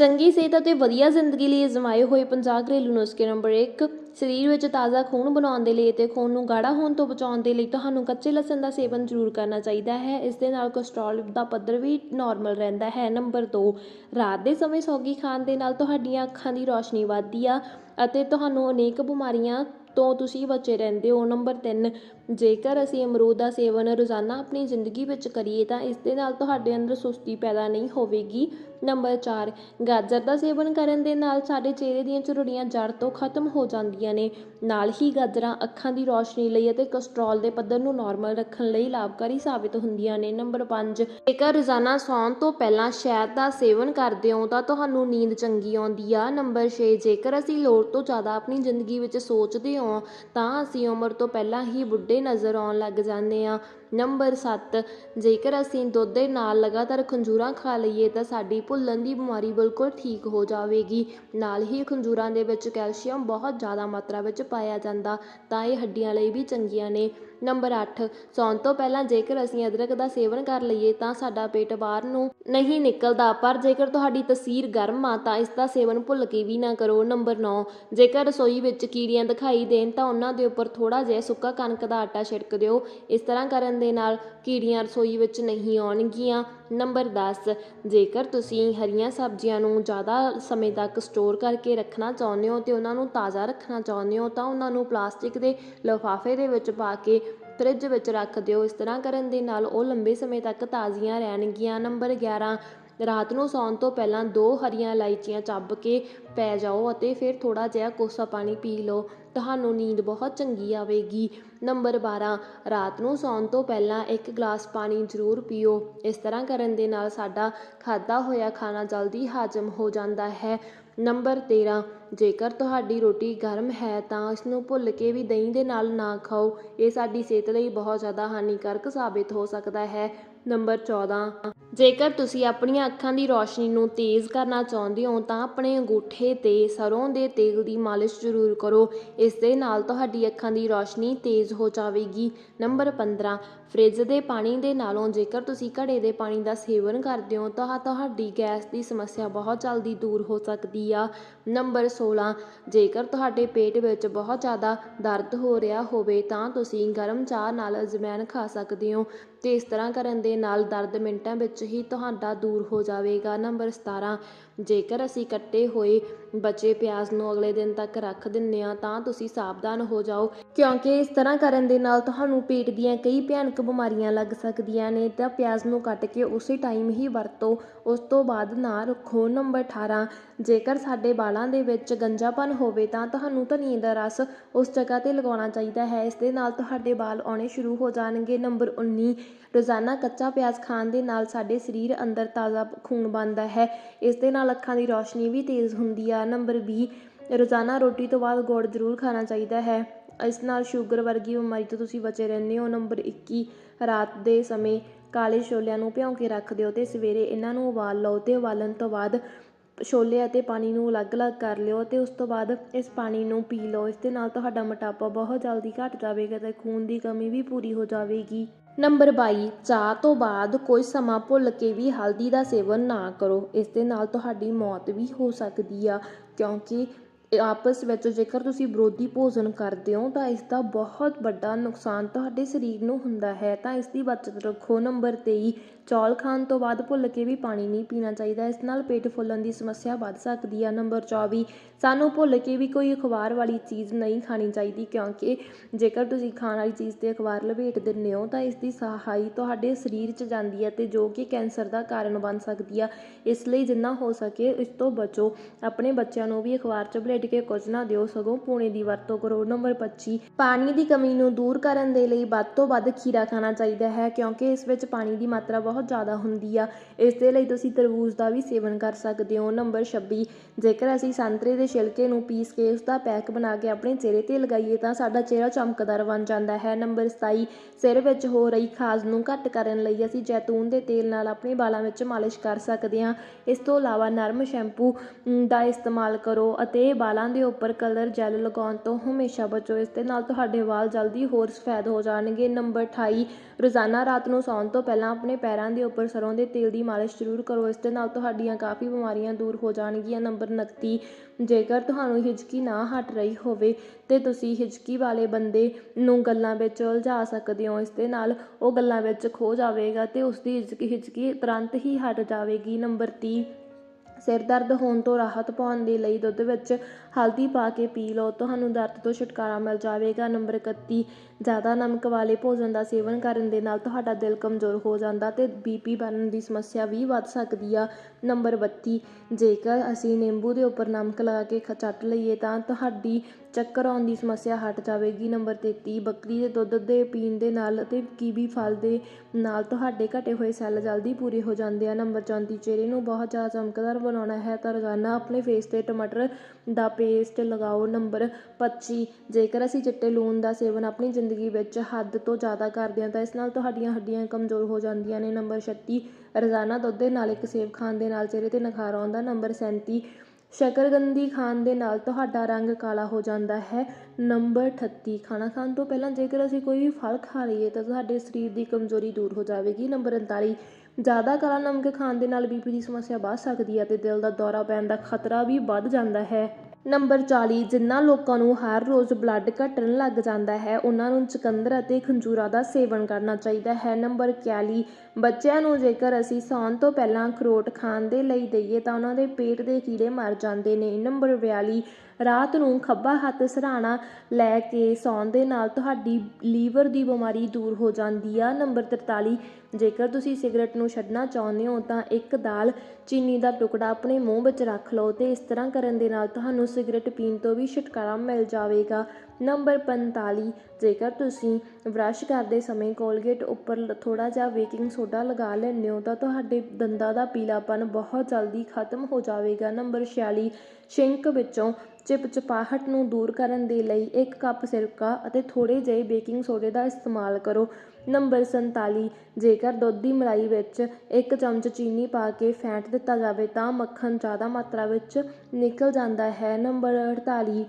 ਚੰਗੀ ਸਿਹਤ ਅਤੇ ਵਧੀਆ ਜ਼ਿੰਦਗੀ ਲਈ ਅਜ਼ਮਾਏ ਹੋਏ 50 ਘਰੇਲੂ ਨੁਸਖੇ ਨੰਬਰ 1 ਸਰੀਰ ਵਿੱਚ ਤਾਜ਼ਾ ਖੂਨ ਬਣਾਉਣ ਦੇ ਲਈ ਅਤੇ ਖੂਨ ਨੂੰ ਗਾੜਾ ਹੋਣ ਤੋਂ ਬਚਾਉਣ ਦੇ ਲਈ ਤੁਹਾਨੂੰ ਕੱਚੇ ਲਸਣ ਦਾ ਸੇਵਨ ਜ਼ਰੂਰ ਕਰਨਾ ਚਾਹੀਦਾ ਹੈ। ਇਸ ਦੇ ਨਾਲ ਕੋਲੇਸਟ੍ਰੋਲ ਦਾ ਪੱਧਰ ਵੀ ਨਾਰਮਲ ਰਹਿੰਦਾ ਹੈ। ਨੰਬਰ 2 ਰਾਤ ਦੇ ਸਮੇਂ ਸੌਗੀ ਖਾਣ ਦੇ ਨਾਲ ਤੁਹਾਡੀਆਂ ਅੱਖਾਂ ਦੀ ਰੌਸ਼ਨੀ ਵੱਧਦੀ ਆ ਅਤੇ ਤੁਹਾਨੂੰ ਅਨੇਕ ਬਿਮਾਰੀਆਂ ਤੋਂ ਤੁਸੀਂ ਬਚੇ ਰਹਿੰਦੇ ਹੋ। ਨੰਬਰ 3 ਜੇਕਰ ਅਸੀਂ ਅਮਰੂਦ ਦਾ ਸੇਵਨ ਰੋਜ਼ਾਨਾ ਆਪਣੀ ਜ਼ਿੰਦਗੀ ਵਿੱਚ ਕਰੀਏ ਤਾਂ ਇਸ ਦੇ ਨਾਲ ਤੁਹਾਡੇ ਅੰਦਰ ਸੁਸਤੀ ਪੈਦਾ ਨਹੀਂ ਹੋਵੇਗੀ। ਨੰਬਰ ਚਾਰ, ਗਾਜਰ ਦਾ ਸੇਵਨ ਕਰਨ ਦੇ ਨਾਲ ਸਾਡੇ ਚਿਹਰੇ ਦੀਆਂ ਝੁਰੜੀਆਂ ਜੜ ਤੋਂ ਖਤਮ ਹੋ ਜਾਂਦੀਆਂ ਨੇ। ਨਾਲ ਹੀ ਗਾਜਰਾਂ, ਅੱਖਾਂ ਦੀ ਰੌਸ਼ਨੀ ਲਈ ਅਤੇ ਕੋਲੇਸਟ੍ਰੋਲ ਦੇ ਪੱਧਰ ਨੂੰ ਨਾਰਮਲ ਰੱਖਣ ਲਈ ਲਾਭਕਾਰੀ ਸਾਬਿਤ ਹੁੰਦੀਆਂ ਨੇ। ਨੰਬਰ 5 ਜੇਕਰ ਰੋਜ਼ਾਨਾ ਸੌਣ ਤੋਂ ਪਹਿਲਾਂ ਸ਼ਹਿਦ ਦਾ ਸੇਵਨ ਕਰਦੇ ਹੋ ਤਾਂ ਤੁਹਾਨੂੰ ਨੀਂਦ ਚੰਗੀ ਆਉਂਦੀ ਆ। ਨੰਬਰ 6 ਜੇਕਰ ਅਸੀਂ ਲੋੜ ਤੋਂ ਜ਼ਿਆਦਾ ਆਪਣੀ ਜ਼ਿੰਦਗੀ ਵਿੱਚ ਸੋਚਦੇ ਹਾਂ ਤਾਂ ਅਸੀਂ ਉਮਰ ਤੋਂ ਪਹਿਲਾਂ ਹੀ ਬੁੱਢੇ ਨਜ਼ਰ ਆਉਣ ਲੱਗ ਜਾਂਦੇ ਆ ਨੰਬਰ 7 ਜੇਕਰ ਅਸੀਂ ਦੁੱਧ ਦੇ ਨਾਲ ਲਗਾਤਾਰ ਖੰਜੂਰਾਂ ਖਾ ਲਈਏ ਤਾਂ ਸਾਡੀ ਭੁੱਲਣ ਦੀ ਬਿਮਾਰੀ ਬਿਲਕੁਲ ਠੀਕ ਹੋ ਜਾਵੇਗੀ। ਨਾਲ ਹੀ ਖੰਜੂਰਾਂ ਦੇ ਵਿੱਚ ਕੈਲਸ਼ੀਅਮ ਬਹੁਤ ਜ਼ਿਆਦਾ ਮਾਤਰਾ ਵਿੱਚ ਪਾਇਆ ਜਾਂਦਾ ਤਾਂ ਇਹ ਹੱਡੀਆਂ ਲਈ ਵੀ ਚੰਗੀਆਂ ਨੇ। ਨੰਬਰ 8 ਸੌਣ ਤੋਂ ਪਹਿਲਾਂ ਜੇਕਰ ਅਸੀਂ ਅਦਰਕ ਦਾ ਸੇਵਨ ਕਰ ਲਈਏ ਤਾਂ ਸਾਡਾ ਪੇਟ ਬਾਹਰ ਨੂੰ ਨਹੀਂ ਨਿਕਲਦਾ। ਪਰ ਜੇਕਰ ਤੁਹਾਡੀ ਤਸੀਰ ਗਰਮ ਆ ਤਾਂ ਇਸ ਦਾ ਸੇਵਨ ਭੁੱਲ ਕੇ ਵੀ ਨਾ ਕਰੋ। ਨੰਬਰ 9 ਜੇਕਰ ਰਸੋਈ ਵਿੱਚ ਕੀੜੀਆਂ ਦਿਖਾਈ ਦੇਣ ਤਾਂ ਉਹਨਾਂ ਦੇ ਉੱਪਰ ਥੋੜਾ ਜਿਹਾ ਸੁੱਕਾ ਕਣਕ ਦਾ ਆਟਾ ਛਿੜਕ ਦਿਓ। ਇਸ ਤਰ੍ਹਾਂ ਕਰਨ ਦੇ ਨਾਲ ਕੀੜੀਆਂ ਰਸੋਈ ਵਿੱਚ ਨਹੀਂ ਆਉਣਗੀਆਂ। ਨੰਬਰ 10 ਜੇਕਰ ਤੁਸੀਂ ਹਰੀਆਂ ਸਬਜ਼ੀਆਂ ਨੂੰ ਜ਼ਿਆਦਾ ਸਮੇਂ ਤੱਕ ਸਟੋਰ ਕਰਕੇ ਰੱਖਣਾ ਚਾਹੁੰਦੇ ਹੋ ਅਤੇ ਉਹਨਾਂ ਨੂੰ ਤਾਜ਼ਾ ਰੱਖਣਾ ਚਾਹੁੰਦੇ ਹੋ, ਤਾਂ ਉਹਨਾਂ ਨੂੰ ਪਲਾਸਟਿਕ ਦੇ ਲਿਫਾਫੇ ਦੇ ਵਿੱਚ ਪਾ ਕੇ ਫਰਿੱਜ ਵਿੱਚ ਰੱਖ ਦਿਓ। ਇਸ ਤਰ੍ਹਾਂ ਕਰਨ ਦੇ ਨਾਲ ਉਹ ਲੰਬੇ ਸਮੇਂ ਤੱਕ ਤਾਜ਼ੀਆਂ ਰਹਿਣਗੀਆਂ। ਨੰਬਰ 11 ਰਾਤ ਨੂੰ ਸੌਣ ਤੋਂ ਪਹਿਲਾਂ ਦੋ ਹਰੀਆਂ ਇਲਾਇਚੀਆਂ ਚੱਬ ਕੇ ਪੈ ਜਾਓ ਅਤੇ ਫਿਰ ਥੋੜ੍ਹਾ ਜਿਹਾ ਕੋਸਾ ਪਾਣੀ ਪੀ ਲਓ। ਤੁਹਾਨੂੰ ਨੀਂਦ ਬਹੁਤ ਚੰਗੀ ਆਵੇਗੀ। ਨੰਬਰ 12 ਰਾਤ ਨੂੰ ਸੌਣ ਤੋਂ ਪਹਿਲਾਂ ਇੱਕ ਗਲਾਸ ਪਾਣੀ ਜ਼ਰੂਰ ਪੀਓ। ਇਸ ਤਰ੍ਹਾਂ ਕਰਨ ਦੇ ਨਾਲ ਸਾਡਾ ਖਾਧਾ ਹੋਇਆ ਖਾਣਾ ਜਲਦੀ ਹਾਜ਼ਮ ਹੋ ਜਾਂਦਾ ਹੈ। ਨੰਬਰ 13 ਜੇਕਰ ਤੁਹਾਡੀ ਰੋਟੀ ਗਰਮ ਹੈ ਤਾਂ ਇਸ ਨੂੰ ਭੁੱਲ ਕੇ ਵੀ ਦਹੀਂ ਦੇ ਨਾਲ ਨਾ ਖਾਓ। ਇਹ ਸਾਡੀ ਸਿਹਤ ਲਈ ਬਹੁਤ ਜ਼ਿਆਦਾ ਹਾਨੀਕਾਰਕ ਸਾਬਿਤ ਹੋ ਸਕਦਾ ਹੈ। ਨੰਬਰ 14 ਜੇਕਰ ਤੁਸੀਂ ਆਪਣੀਆਂ ਅੱਖਾਂ ਦੀ ਰੌਸ਼ਨੀ ਨੂੰ ਤੇਜ਼ ਕਰਨਾ ਚਾਹੁੰਦੇ ਹੋ ਤਾਂ ਆਪਣੇ ਅੰਗੂਠੇ ਤੇ ਸਰੋਂ ਦੇ ਤੇਲ ਦੀ ਮਾਲਿਸ਼ ਜ਼ਰੂਰ ਕਰੋ। ਇਸ ਦੇ ਨਾਲ ਤੁਹਾਡੀ ਅੱਖਾਂ ਦੀ ਰੌਸ਼ਨੀ ਤੇਜ਼ ਹੋ ਜਾਵੇਗੀ। ਨੰਬਰ 15 ਫ੍ਰਿਜ ਦੇ ਪਾਣੀ ਦੇ ਨਾਲੋਂ ਜੇਕਰ ਤੁਸੀਂ ਘੜੇ ਦੇ ਪਾਣੀ ਦਾ ਸੇਵਨ ਕਰਦੇ ਹੋ ਤਾਂ ਤੁਹਾਡੀ ਗੈਸ ਦੀ ਸਮੱਸਿਆ ਬਹੁਤ ਜਲਦੀ ਦੂਰ ਹੋ ਸਕਦੀ ਆ। ਨੰਬਰ 16 ਜੇਕਰ ਤੁਹਾਡੇ ਪੇਟ ਵਿੱਚ ਬਹੁਤ ਜ਼ਿਆਦਾ ਦਰਦ ਹੋ ਰਿਹਾ ਹੋਵੇ ਤਾਂ ਤੁਸੀਂ ਗਰਮ ਚਾਹ ਨਾਲ ਅਜਵਾਇਣ ਖਾ ਸਕਦੇ ਹੋ। ਅਤੇ ਇਸ ਤਰ੍ਹਾਂ ਕਰਨ ਦੇ ਨਾਲ ਦਰਦ ਮਿੰਟਾਂ ਵਿੱਚ ਹੀ ਤੁਹਾਡਾ ਦੂਰ ਹੋ ਜਾਵੇਗਾ। ਨੰਬਰ 17 ਜੇਕਰ ਅਸੀਂ ਕੱਟੇ ਹੋਏ ਬਚੇ ਪਿਆਜ਼ ਨੂੰ ਅਗਲੇ ਦਿਨ ਤੱਕ ਰੱਖ ਦਿੰਦੇ ਹਾਂ, ਤਾਂ ਤੁਸੀਂ ਸਾਵਧਾਨ ਹੋ ਜਾਓ, ਕਿਉਂਕਿ ਇਸ ਤਰ੍ਹਾਂ ਕਰਨ ਦੇ ਨਾਲ ਤੁਹਾਨੂੰ ਪੇਟ ਦੀਆਂ ਕਈ ਭਿਆਨਕ ਬਿਮਾਰੀਆਂ ਲੱਗ ਸਕਦੀਆਂ ਨੇ। ਤਾਂ ਪਿਆਜ਼ ਨੂੰ ਕੱਟ ਕੇ ਉਸੇ ਟਾਈਮ ਹੀ ਵਰਤੋ, ਉਸ ਤੋਂ ਬਾਅਦ ਨਾ ਰੱਖੋ। ਨੰਬਰ 18 ਜੇਕਰ ਸਾਡੇ ਵਾਲਾਂ ਦੇ ਵਿੱਚ ਗੰਜਾਪਨ ਹੋਵੇ, ਤਾਂ ਤੁਹਾਨੂੰ ਧਨੀਏ ਦਾ ਰਸ ਉਸ ਜਗ੍ਹਾ ਤੇ ਲਗਾਉਣਾ ਚਾਹੀਦਾ ਹੈ। ਇਸ ਦੇ ਨਾਲ ਤੁਹਾਡੇ ਵਾਲ ਆਉਣੇ ਸ਼ੁਰੂ ਹੋ ਜਾਣਗੇ। ਨੰਬਰ 19 ਰੋਜ਼ਾਨਾ ਕੱਚਾ ਪਿਆਜ਼ ਖਾਣ ਦੇ ਨਾਲ ਸਾਡੇ ਸਰੀਰ ਅੰਦਰ ਤਾਜ਼ਾ ਖੂਨ ਬਣਦਾ ਹੈ। ਇਸ ਦੇ ਨਾਲ ਅੱਖਾਂ ਦੀ ਰੌਸ਼ਨੀ ਵੀ ਤੇਜ਼ ਹੁੰਦੀ ਆ। ਨੰਬਰ 20 ਰੋਜ਼ਾਨਾ ਰੋਟੀ ਤੋਂ ਬਾਅਦ ਗੁੜ ਜ਼ਰੂਰ ਖਾਣਾ ਚਾਹੀਦਾ ਹੈ। ਇਸ ਨਾਲ ਸ਼ੂਗਰ ਵਰਗੀ ਬਿਮਾਰੀ ਤੋਂ ਤੁਸੀਂ ਬਚੇ ਰਹਿੰਦੇ ਹੋ। ਨੰਬਰ 21 ਰਾਤ ਦੇ ਸਮੇਂ ਕਾਲੇ ਛੋਲਿਆਂ ਨੂੰ ਭਿਉਂ ਕੇ ਰੱਖ ਦਿਓ ਤੇ ਸਵੇਰੇ ਇਹਨਾਂ ਨੂੰ ਉਬਾਲ ਲਓ ਤੇ ਉਬਾਲਣ ਤੋਂ ਬਾਅਦ ਛੋਲੇ ਅਤੇ ਪਾਣੀ ਨੂੰ ਅਲੱਗ-ਅਲੱਗ ਕਰ ਲਿਓ ਤੇ ਉਸ ਤੋਂ ਬਾਅਦ ਇਸ ਪਾਣੀ ਨੂੰ ਪੀ ਲਓ। ਇਸ ਦੇ ਨਾਲ ਤੁਹਾਡਾ ਮੋਟਾਪਾ ਬਹੁਤ ਜਲਦੀ ਘਟ ਜਾਵੇਗਾ ਤੇ ਖੂਨ ਦੀ ਕਮੀ ਵੀ ਪੂਰੀ ਹੋ ਜਾਵੇਗੀ। ਨੰਬਰ 22 ਚਾਹ ਤੋਂ ਬਾਅਦ ਕੁਝ ਸਮਾਂ ਭੁੱਲ ਕੇ ਵੀ ਹਲਦੀ ਦਾ ਸੇਵਨ ਨਾ ਕਰੋ। ਇਸ ਦੇ ਨਾਲ ਤੁਹਾਡੀ ਮੌਤ ਵੀ ਹੋ ਸਕਦੀ ਆ, ਕਿਉਂਕਿ ਆਪਸ ਵਿੱਚ ਜੇਕਰ ਤੁਸੀਂ ਵਿਰੋਧੀ ਭੋਜਨ ਕਰਦੇ ਹੋ, ਤਾਂ ਇਸ ਦਾ ਬਹੁਤ ਵੱਡਾ ਨੁਕਸਾਨ ਤੁਹਾਡੇ ਸਰੀਰ ਨੂੰ ਹੁੰਦਾ ਹੈ। ਤਾਂ ਇਸ ਦੀ ਬਚਤ ਰੱਖੋ। ਨੰਬਰ 23 ਚੌਲ ਖਾਣ ਤੋਂ ਬਾਅਦ ਭੁੱਲ ਕੇ ਵੀ ਪਾਣੀ ਨਹੀਂ ਪੀਣਾ ਚਾਹੀਦਾ। ਇਸ ਨਾਲ ਪੇਟ ਫੁੱਲਣ ਦੀ ਸਮੱਸਿਆ ਵੱਧ ਸਕਦੀ ਆ। ਨੰਬਰ 24 ਸਾਨੂੰ ਭੁੱਲ ਕੇ ਵੀ ਕੋਈ ਅਖਬਾਰ ਵਾਲੀ ਚੀਜ਼ ਨਹੀਂ ਖਾਣੀ ਚਾਹੀਦੀ, ਕਿਉਂਕਿ ਜੇਕਰ ਤੁਸੀਂ ਖਾਣ ਵਾਲੀ ਚੀਜ਼ ਤੇ ਅਖਬਾਰ ਲਪੇਟ ਦਿੰਦੇ ਹੋ, ਤਾਂ ਇਸ ਦੀ ਸਹਾਈ ਤੁਹਾਡੇ ਸਰੀਰ 'ਚ ਜਾਂਦੀ ਹੈ ਅਤੇ ਜੋ ਕਿ ਕੈਂਸਰ ਦਾ ਕਾਰਨ ਬਣ ਸਕਦੀ ਆ। ਇਸ ਲਈ ਜਿੰਨਾ ਹੋ ਸਕੇ ਇਸ ਤੋਂ ਬਚੋ। ਆਪਣੇ ਬੱਚਿਆਂ ਨੂੰ ਵੀ ਅਖਬਾਰ 'ਚ ਬਲੇਟ ਕੇ ਕੁਝ ਨਾ ਦਿਓ, ਸਗੋਂ ਪੂਣੇ ਦੀ ਵਰਤੋਂ ਕਰੋ। ਨੰਬਰ 25 ਪਾਣੀ ਦੀ ਕਮੀ ਨੂੰ ਦੂਰ ਕਰਨ ਦੇ ਲਈ ਵੱਧ ਤੋਂ ਵੱਧ ਖੀਰਾ ਖਾਣਾ ਚਾਹੀਦਾ ਹੈ, ਕਿਉਂਕਿ ਇਸ ਵਿੱਚ ਪਾਣੀ ਦੀ ਮਾਤਰਾ ਬਹੁਤ ਜ਼ਿਆਦਾ ਹੁੰਦੀ ਆ। ਇਸ ਦੇ ਲਈ ਤੁਸੀਂ ਤਰਬੂਜ ਦਾ ਵੀ ਸੇਵਨ ਕਰ ਸਕਦੇ ਹੋ। ਨੰਬਰ 26 ਜੇਕਰ ਅਸੀਂ ਸੰਤਰੇ ਦੇ ਛਿਲਕੇ ਨੂੰ ਪੀਸ ਕੇ ਉਸ ਦਾ ਪੈਕ ਬਣਾ ਕੇ ਆਪਣੇ ਚਿਹਰੇ ਤੇ ਲਗਾਈਏ ਤਾਂ ਸਾਡਾ ਚਿਹਰਾ ਚਮਕਦਾਰ ਬਣ ਜਾਂਦਾ ਹੈ। ਨੰਬਰ 27 ਸਿਰ ਵਿੱਚ ਹੋ ਰਹੀ ਖਾਜ ਨੂੰ ਘੱਟ ਕਰਨ ਲਈ ਅਸੀਂ ਜੈਤੂਨ ਦੇ ਤੇਲ ਨਾਲ ਆਪਣੇ ਵਾਲਾਂ ਵਿੱਚ ਮਾਲਿਸ਼ ਕਰ ਸਕਦੇ ਹਾਂ। ਇਸ ਤੋਂ ਇਲਾਵਾ ਨਰਮ ਸ਼ੈਂਪੂ ਦਾ ਇਸਤੇਮਾਲ ਕਰੋ ਅਤੇ ਵਾਲਾਂ ਦੇ ਉੱਪਰ ਕਲਰ ਜੈਲ ਲਗਾਉਣ ਤੋਂ ਹਮੇਸ਼ਾ ਬਚੋ। ਇਸ ਦੇ ਨਾਲ ਤੁਹਾਡੇ ਵਾਲ ਜਲਦੀ ਹੋਰ ਸਫੈਦ ਹੋ ਜਾਣਗੇ। ਨੰਬਰ 28 ਰੋਜ਼ਾਨਾ ਰਾਤ ਨੂੰ ਸੌਣ ਤੋਂ ਪਹਿਲਾਂ ਆਪਣੇ ਪੈਰਾਂ ਪੈਰਾਂ ਦੇ ਉੱਪਰ ਸਰੋਂ ਦੇ ਤੇਲ ਦੀ ਮਾਲਿਸ਼ ਜ਼ਰੂਰ ਕਰੋ। ਇਸ ਦੇ ਨਾਲ ਤੁਹਾਡੀਆਂ ਕਾਫੀ ਬਿਮਾਰੀਆਂ ਦੂਰ ਹੋ ਜਾਣਗੀਆਂ। ਨੰਬਰ 29 ਜੇਕਰ ਤੁਹਾਨੂੰ ਹਿਚਕੀ ਨਾ ਹਟ ਰਹੀ ਹੋਵੇ ਤਾਂ ਤੁਸੀਂ ਹਿਚਕੀ ਵਾਲੇ ਬੰਦੇ ਨੂੰ ਗੱਲਾਂ ਵਿੱਚ ਉਲਝਾ ਸਕਦੇ ਹੋ। ਇਸ ਦੇ ਨਾਲ ਉਹ ਗੱਲਾਂ ਵਿੱਚ ਖੋ ਜਾਵੇਗਾ ਤੇ ਉਸ ਦੀ ਹਿਚਕੀ ਹਿਚਕੀ ਤੁਰੰਤ ਹੀ ਹਟ ਜਾਵੇਗੀ। ਨੰਬਰ ਤੀਹ ਸਿਰ ਦਰਦ ਹੋਣ ਤੋਂ ਰਾਹਤ ਪਾਉਣ ਦੇ ਲਈ ਦੁੱਧ ਵਿੱਚ ਹਲਦੀ ਪਾ ਕੇ ਪੀ ਲਓ। ਤੁਹਾਨੂੰ ਦਰਦ ਤੋਂ ਛੁਟਕਾਰਾ ਮਿਲ ਜਾਵੇਗਾ। ਨੰਬਰ 31 ਜ਼ਿਆਦਾ ਨਮਕ ਵਾਲੇ ਭੋਜਨ ਦਾ ਸੇਵਨ ਕਰਨ ਦੇ ਨਾਲ ਤੁਹਾਡਾ ਦਿਲ ਕਮਜ਼ੋਰ ਹੋ ਜਾਂਦਾ ਤੇ ਬੀਪੀ ਬਣਨ ਦੀ ਸਮੱਸਿਆ ਵੀ ਵੱਧ ਸਕਦੀ ਆ। ਨੰਬਰ 32 ਜੇਕਰ ਅਸੀਂ ਨਿੰਬੂ ਦੇ ਉੱਪਰ ਨਮਕ ਲਗਾ ਕੇ ਚੱਟ ਲਈਏ ਤਾਂ ਤੁਹਾਡੀ ਚੱਕਰ ਆਉਣ ਦੀ ਸਮੱਸਿਆ ਹਟ ਜਾਵੇਗੀ। ਨੰਬਰ 33 ਬੱਕਰੀ ਦੇ ਦੁੱਧ ਦੇ ਪੀਣ ਦੇ ਨਾਲ ਅਤੇ ਕੀਵੀ ਫਲ ਦੇ ਨਾਲ ਤੁਹਾਡੇ ਘਟੇ ਹੋਏ ਸੈੱਲ ਜਲਦੀ ਪੂਰੇ ਹੋ ਜਾਂਦੇ ਆ। ਨੰਬਰ 34 ਚਿਹਰੇ ਨੂੰ ਬਹੁਤ ਜ਼ਿਆਦਾ ਚਮਕਦਾਰ ਬਣਾਉਣਾ ਹੈ ਤਾਂ ਰੋਜ਼ਾਨਾ ਆਪਣੇ ਫੇਸ ਤੇ ਟਮਾਟਰ ਦਾ ਪੇਸਟ ਲਗਾਓ। ਨੰਬਰ 25 ਜੇਕਰ ਅਸੀਂ ਚਿੱਟੇ ਲੂਣ ਦਾ ਸੇਵਨ ਆਪਣੀ ਜ਼ਿੰਦਗੀ ਵਿੱਚ ਹੱਦ ਤੋਂ ਜ਼ਿਆਦਾ ਕਰਦੇ ਹਾਂ ਤਾਂ ਇਸ ਨਾਲ ਤੁਹਾਡੀਆਂ ਹੱਡੀਆਂ ਕਮਜ਼ੋਰ ਹੋ ਜਾਂਦੀਆਂ ਨੇ। ਨੰਬਰ 36 ਰੋਜ਼ਾਨਾ ਦੁੱਧ ਦੇ ਨਾਲ ਇੱਕ ਸੇਬ ਖਾਣ ਦੇ ਨਾਲ ਚਿਹਰੇ ਤੇ ਨਿਖਾਰ ਆਉਂਦਾ। ਨੰਬਰ 37 ਸ਼ਕਰਗੰਦੀ ਖਾਣ ਦੇ ਨਾਲ ਤੁਹਾਡਾ ਰੰਗ ਕਾਲਾ ਹੋ ਜਾਂਦਾ ਹੈ। ਨੰਬਰ 38 ਖਾਣਾ ਖਾਣ ਤੋਂ ਪਹਿਲਾਂ ਜੇਕਰ ਅਸੀਂ ਕੋਈ ਵੀ ਫਲ ਖਾ ਲਈਏ ਤਾਂ ਸਾਡੇ ਸਰੀਰ ਦੀ ਕਮਜ਼ੋਰੀ ਦੂਰ ਹੋ ਜਾਵੇਗੀ। ਨੰਬਰ 39 ਜ਼ਿਆਦਾ ਕਾਲਾ ਨਮਕ ਖਾਣ ਦੇ ਨਾਲ ਬੀਪੀ ਦੀ ਸਮੱਸਿਆ ਵੱਧ ਸਕਦੀ ਹੈ ਅਤੇ ਦਿਲ ਦਾ ਦੌਰਾ ਪੈਣ ਦਾ ਖਤਰਾ ਵੀ ਵੱਧ ਜਾਂਦਾ ਹੈ। ਨੰਬਰ 40 ਜਿਨ੍ਹਾਂ ਲੋਕਾਂ ਨੂੰ ਹਰ ਰੋਜ਼ ਬਲੱਡ ਘਟਣ ਲੱਗ ਜਾਂਦਾ ਹੈ, ਉਹਨਾਂ ਨੂੰ ਚੁਕੰਦਰ ਅਤੇ ਖੰਜੂਰਾ ਦਾ ਸੇਵਨ ਕਰਨਾ ਚਾਹੀਦਾ ਹੈ। ਨੰਬਰ 41 ਬੱਚਿਆਂ ਨੂੰ ਜੇਕਰ ਅਸੀਂ ਸੌਣ ਤੋਂ ਪਹਿਲਾਂ ਅਖਰੋਟ ਖਾਣ ਦੇ ਲਈ ਦਈਏ ਤਾਂ ਉਹਨਾਂ ਦੇ ਪੇਟ ਦੇ ਕੀੜੇ ਮਰ ਜਾਂਦੇ ਨੇ। ਨੰਬਰ 42 ਰਾਤ ਨੂੰ ਖੱਬਾ ਹੱਥ ਸਰਾਣਾ ਲੈ ਕੇ ਸੌਣ ਦੇ ਨਾਲ ਤੁਹਾਡੀ ਲੀਵਰ ਦੀ ਬਿਮਾਰੀ ਦੂਰ ਹੋ ਜਾਂਦੀ ਆ। ਨੰਬਰ 43 ਜੇਕਰ ਤੁਸੀਂ ਸਿਗਰਟ ਨੂੰ ਛੱਡਣਾ ਚਾਹੁੰਦੇ ਹੋ ਤਾਂ ਇੱਕ ਦਾਲ ਚੀਨੀ ਦਾ ਟੁਕੜਾ ਆਪਣੇ ਮੂੰਹ ਵਿੱਚ ਰੱਖ ਲਓ ਤੇ ਇਸ ਤਰ੍ਹਾਂ ਕਰਨ ਦੇ ਨਾਲ ਤੁਹਾਨੂੰ ਸਿਗਰਟ ਪੀਣ ਤੋਂ ਵੀ ਛੁਟਕਾਰਾ ਮਿਲ ਜਾਵੇਗਾ। ਨੰਬਰ 45 ਜੇਕਰ ਤੁਸੀਂ ਬ੍ਰਸ਼ ਕਰਦੇ ਸਮੇਂ ਕੋਲਗੇਟ ਉੱਪਰ ਥੋੜਾ ਜਿਹਾ ਬੇਕਿੰਗ ਸੋਡਾ ਲਗਾ ਲੈਂਦੇ ਹੋ ਤਾਂ ਤੁਹਾਡੇ ਦੰਦਾਂ ਦਾ ਪੀਲਾਪਨ ਬਹੁਤ ਜਲਦੀ ਖਤਮ ਹੋ ਜਾਵੇਗਾ। ਨੰਬਰ 46 ਸ਼ਿੰਕ ਵਿੱਚੋਂ ਚਿਪਚਿਪਾਹਟ ਨੂੰ ਦੂਰ ਕਰਨ ਦੇ ਲਈ ਇੱਕ ਕੱਪ ਸਿਰਕਾ ਅਤੇ ਥੋੜ੍ਹੇ ਜਿਹੇ ਬੇਕਿੰਗ ਸੋਡੇ ਦਾ ਇਸਤੇਮਾਲ ਕਰੋ। ਨੰਬਰ 47 ਜੇਕਰ ਦੁੱਧ ਦੀ ਮਲਾਈ ਵਿੱਚ ਇੱਕ ਚਮਚ ਚੀਨੀ ਪਾ ਕੇ ਫੈਂਟ ਦਿੱਤਾ ਜਾਵੇ ਤਾਂ ਮੱਖਣ ਜ਼ਿਆਦਾ ਮਾਤਰਾ ਵਿੱਚ ਨਿਕਲ ਜਾਂਦਾ ਹੈ। ਨੰਬਰ 48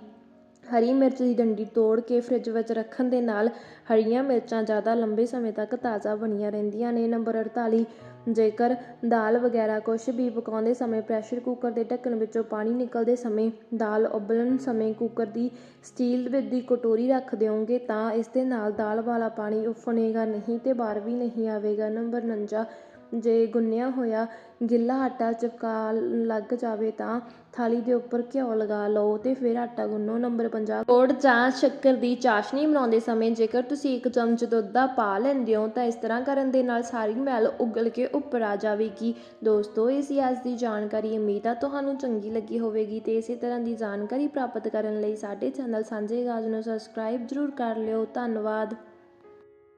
ਹਰੀ ਮਿਰਚ ਦੀ ਡੰਡੀ ਤੋੜ ਕੇ ਫਰਿੱਜ ਵਿੱਚ ਰੱਖਣ ਦੇ ਨਾਲ ਹਰੀਆਂ ਮਿਰਚਾਂ ਜ਼ਿਆਦਾ ਲੰਬੇ ਸਮੇਂ ਤੱਕ ਤਾਜ਼ਾ ਬਣੀਆਂ ਰਹਿੰਦੀਆਂ ਨੇ। ਨੰਬਰ 48 ਜੇਕਰ ਦਾਲ ਵਗੈਰਾ ਕੁਛ ਵੀ ਪਕਾਉਂਦੇ ਸਮੇਂ ਪ੍ਰੈਸ਼ਰ ਕੁੱਕਰ ਦੇ ਢੱਕਣ ਵਿੱਚੋਂ ਪਾਣੀ ਨਿਕਲਦੇ ਸਮੇਂ ਦਾਲ ਉਬਲਣ ਸਮੇਂ ਕੁੱਕਰ ਦੀ ਸਟੀਲ ਵਿੱਚ ਦੀ ਕਟੋਰੀ ਰੱਖ ਦਿਓਗੇ ਤਾਂ ਇਸ ਦੇ ਨਾਲ ਦਾਲ ਵਾਲਾ ਪਾਣੀ ਉਫਣੇਗਾ ਨਹੀਂ ਤੇ ਬਾਹਰ ਵੀ ਨਹੀਂ ਆਵੇਗਾ। ਨੰਬਰ 49 ਜੇ ਗੁੰਨਿਆ ਹੋਇਆ ਗਿੱਲਾ ਆਟਾ ਚਪਕਾ ਲੱਗ ਜਾਵੇ ਤਾਂ ਥਾਲੀ ਦੇ ਉੱਪਰ ਘਿਓ ਲਗਾ ਲਓ ਅਤੇ ਫਿਰ ਆਟਾ ਗੁੰਨੋ। ਨੰਬਰ 50 ਗੁੜ ਜਾਂ ਸ਼ੱਕਰ ਦੀ ਚਾਸ਼ਨੀ ਬਣਾਉਂਦੇ ਸਮੇਂ ਜੇਕਰ ਤੁਸੀਂ ਇੱਕ ਚਮਚ ਦੁੱਧ ਦਾ ਪਾ ਲੈਂਦੇ ਹੋ ਤਾਂ ਇਸ ਤਰ੍ਹਾਂ ਕਰਨ ਦੇ ਨਾਲ ਸਾਰੀ ਮੈਲ ਉਗਲ ਕੇ ਉੱਪਰ ਆ ਜਾਵੇਗੀ। ਦੋਸਤੋ ਇਹ ਸੀ ਅੱਜ ਦੀ ਜਾਣਕਾਰੀ ਉਮੀਦ ਆ ਤੁਹਾਨੂੰ ਚੰਗੀ ਲੱਗੀ ਹੋਵੇਗੀ ਤੇ ਇਸੇ ਤਰ੍ਹਾਂ ਦੀ ਜਾਣਕਾਰੀ ਪ੍ਰਾਪਤ ਕਰਨ ਲਈ ਸਾਡੇ ਚੈਨਲ ਸਾਂਝੇ ਗਾਜ ਨੂੰ ਸਬਸਕ੍ਰਾਈਬ ਜ਼ਰੂਰ ਕਰ ਲਿਓ। ਧੰਨਵਾਦ।